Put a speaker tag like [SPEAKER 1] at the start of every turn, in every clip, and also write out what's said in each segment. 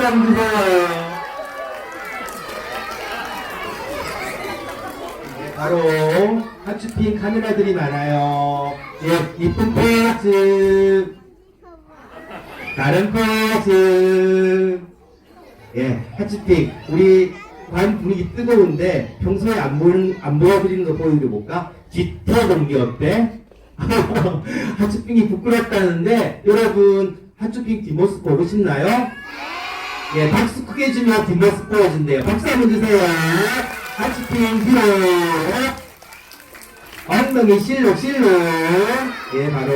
[SPEAKER 1] 주세요. 네, 바로 하츄핑 카메라들이 많아요. 예, 이쁜 포즈. 다른 포즈. 예, 하츄핑. 우리 반 분위기 뜨거운데 평소에 안 보는 안 보여드리는 거 보여드려볼까? 깃터 공기 어때? 하츄핑이 부끄럽다는데 여러분 하츄핑 뒷모습 보고 싶나요? 예, 박수 크게 주면 뒷모습 보여준대요. 박수 한번 주세요. 하츄핑 뒤로. 엉덩이 실룩 실룩. 예, 바로.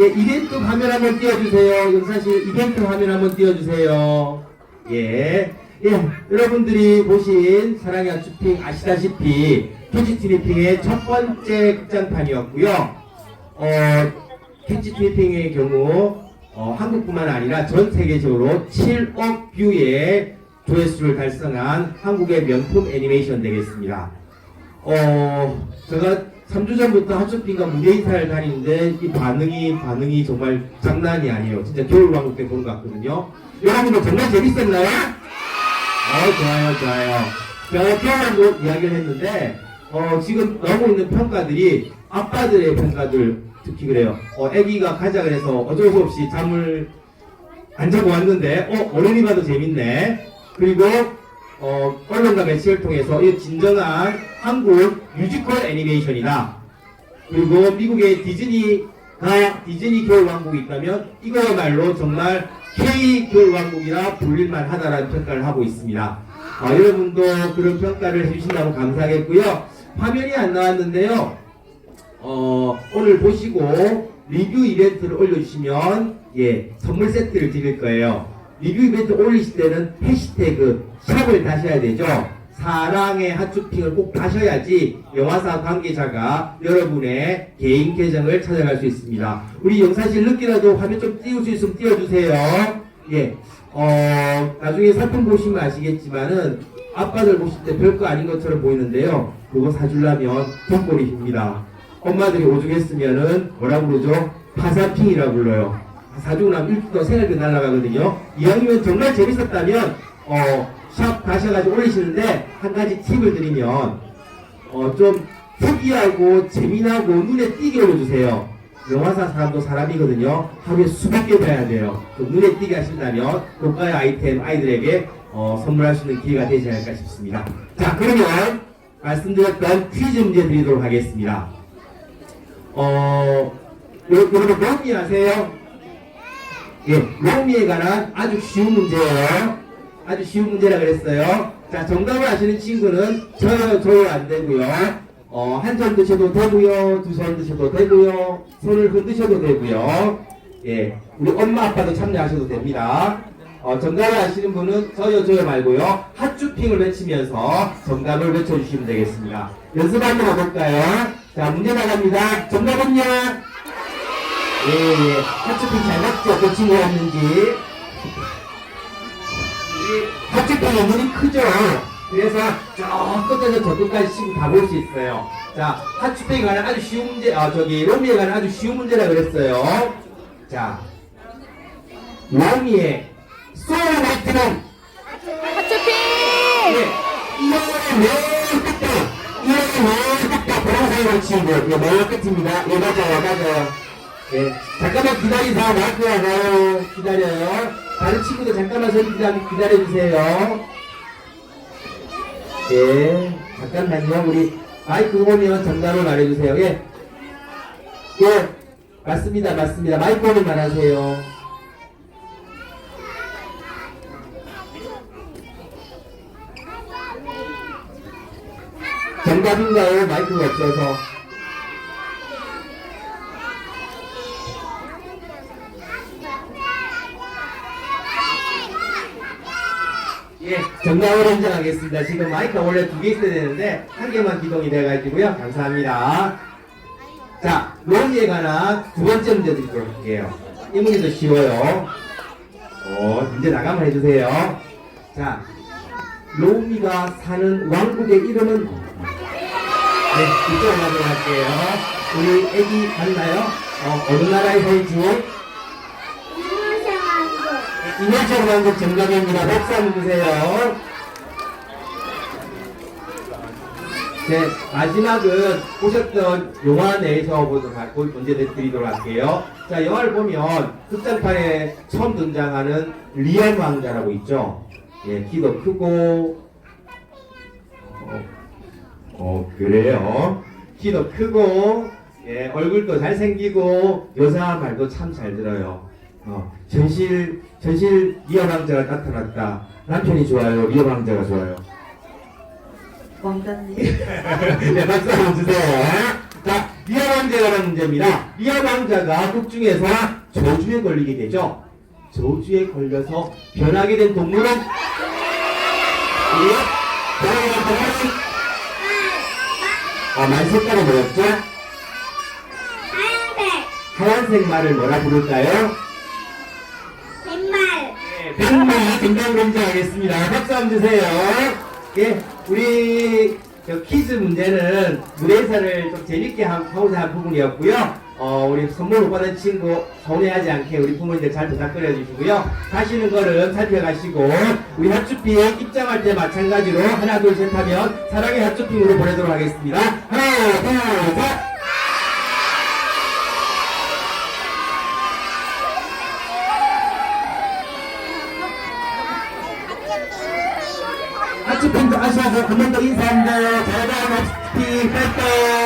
[SPEAKER 1] 예, 이벤트 화면 한번 띄워주세요. 영사실 이벤트 화면 한번 띄워주세요. 예. 예, 여러분들이 보신 사랑의 하츄핑 아시다시피 캐치 트리핑의 첫 번째 극장판이었고요. 어, 캐치 트리핑의 경우 어, 한국뿐만 아니라 전 세계적으로 7억 뷰의 조회수를 달성한 한국의 명품 애니메이션 되겠습니다. 어, 제가 3주 전부터 하츄핑과 무대 인사를 다니는데 이 반응이 반응이 정말 장난이 아니에요. 진짜 겨울왕국 때 본 것 같거든요. 여러분들 정말 재밌었나요? 어, 좋아요, 좋아요. 제가 겨울왕국 이야기를 했는데 어, 지금 나오고 있는 평가들이 아빠들의 평가들 특히 그래요. 어, 아기가 가자 그래서 어쩔 수 없이 잠을 안 자고 왔는데 어, 어른이 봐도 재밌네. 그리고 어, 언론과 매체를 통해서 이 진정한 한국 뮤지컬 애니메이션이다. 그리고 미국의 디즈니가 디즈니 겨울 왕국이 있다면 이거야말로 정말 K 겨울 왕국이라 불릴만 하다라는 평가를 하고 있습니다. 어, 여러분도 그런 평가를 해주신다고 감사하겠고요. 화면이 안 나왔는데요. 어, 오늘 보시고 리뷰 이벤트를 올려주시면 예 선물 세트를 드릴 거예요. 리뷰 이벤트 올리실 때는 해시태그 샵을 다셔야 되죠. 사랑의 핫쇼핑을 꼭 다셔야지 영화사 관계자가 여러분의 개인 계정을 찾아갈 수 있습니다. 우리 영사실 늦게라도 화면 좀 띄울 수 있으면 띄워주세요. 예, 어, 나중에 상품 보시면 아시겠지만은 아빠들 보실 때 별거 아닌 것처럼 보이는데요. 그거 사주려면 돈벌이입니다. 엄마들이 오죽했으면은 뭐라고 그러죠? 파사핑이라고 불러요. 사주고 나면 일주도 생활비 날라가거든요. 이왕이면 정말 재밌었다면 어, 샵 가셔가지고 올리시는데 한 가지 팁을 드리면 어, 좀 특이하고 재미나고 눈에 띄게 올려주세요. 영화사 사람도 사람이거든요. 하루에 수백 개 봐야 돼요. 좀 눈에 띄게 하신다면 고가의 아이템 아이들에게 어, 선물할 수 있는 기회가 되지 않을까 싶습니다. 자, 그러면 말씀드렸던 퀴즈 문제 드리도록 하겠습니다. 어, 여- 여러분 로미 아세요? 예, 로미에 관한 아주 쉬운 문제예요. 아주 쉬운 문제라 그랬어요. 자, 정답을 아시는 친구는 저요, 저요 안 되고요. 어, 한 손 드셔도 되고요. 두 손 드셔도 되고요. 손을 흔드셔도 되고요. 예, 우리 엄마 아빠도 참여하셔도 됩니다. 어, 정답을 아시는 분은 저요, 저요 말고요. 핫주핑을 외치면서 정답을 외쳐주시면 되겠습니다. 연습 한번 해볼까요? 자, 문제 나갑니다. 정답은요? 예, 예. 핫초핑 잘 맞죠? 그 친구였는지. 이 핫초핑의 눈이 크죠? 그래서 저 끝에서 저 끝까지 친구 다볼수 있어요. 자, 핫초핑에 관한 아주 쉬운 문제, 아, 저기, 로미에 관한 아주 쉬운 문제라 그랬어요. 자, 로미의 소울마이트는
[SPEAKER 2] 하츄핑!
[SPEAKER 1] 예, 이거는 매일 끝에, 이거는 매일 끝에 보라색으로 친구. 예, 매일 끝입니다. 예, 맞아요, 맞아요. 예, 잠깐만 기다리세요. 마이크 와요. 기다려요. 다른 친구들 잠깐만 서 기다, 기다려주세요. 예, 잠깐만요. 우리 마이크 오면 정답을 말해주세요. 예. 예, 맞습니다. 맞습니다. 마이크 오면 말하세요. 정답인가요? 마이크가 없어서. 예, 정답을 인정하겠습니다. 지금 마이크가 원래 두 개 있어야 되는데, 한 개만 기동이 돼가지고요. 감사합니다. 자, 로미에 관한 두 번째 문제 드리도록 할게요. 이 문제도 쉬워요. 어, 문제 나가면 해주세요. 자, 로미가 사는 왕국의 이름은 네, 이쪽으로 할게요. 우리 애기 맞나요? 어, 어느 나라에 살지? 이회철 감독 정답입니다. 박수 한번 주세요. 네, 마지막은 보셨던 영화 내에서 보도록 할- 보- 문제 드리도록 할게요. 자, 영화를 보면 극장판에 처음 등장하는 리얼 왕자라고 있죠. 예, 키도 크고, 어, 어, 그래요. 키도 크고, 예, 얼굴도 잘생기고, 여자 말도 참 잘 들어요. 어, 전실, 전실 리얼 왕자가 나타났다. 남편이 좋아요? 리얼 왕자가 좋아요?
[SPEAKER 2] 왕자님.
[SPEAKER 1] 네, 박수 한번 주세요. 자, 리얼 왕자가 라는 문제입니다. 리얼 왕자가 극 중에서 저주에 걸리게 되죠. 저주에 걸려서 변하게 된 동물은? 예? 변하게 된 동물은? 아, 말 색깔이 뭐였죠?
[SPEAKER 2] 하얀색.
[SPEAKER 1] 하얀색 말을 뭐라 부를까요?
[SPEAKER 2] 빈말.
[SPEAKER 1] 네, 백마 등장 검증하겠습니다. 박수 한번 주세요. 예, 우리 저 퀴즈 문제는 무대사를 좀 재밌게 하- 하고자 한 부분이었고요. 어, 우리 선물 못 받은 친구 서운해하지 않게 우리 부모님들 잘 부탁드려 주시고요. 하시는 거를 살펴가시고 우리 핫쇼핑 입장할 때 마찬가지로 하나 둘 셋 하면 사랑의 핫쇼핑으로 보내도록 하겠습니다. 하나 둘 셋. 핫쇼핑도 하셔서 한번 더 인사합니다. 잘가 핫쇼핑 빠이빠이.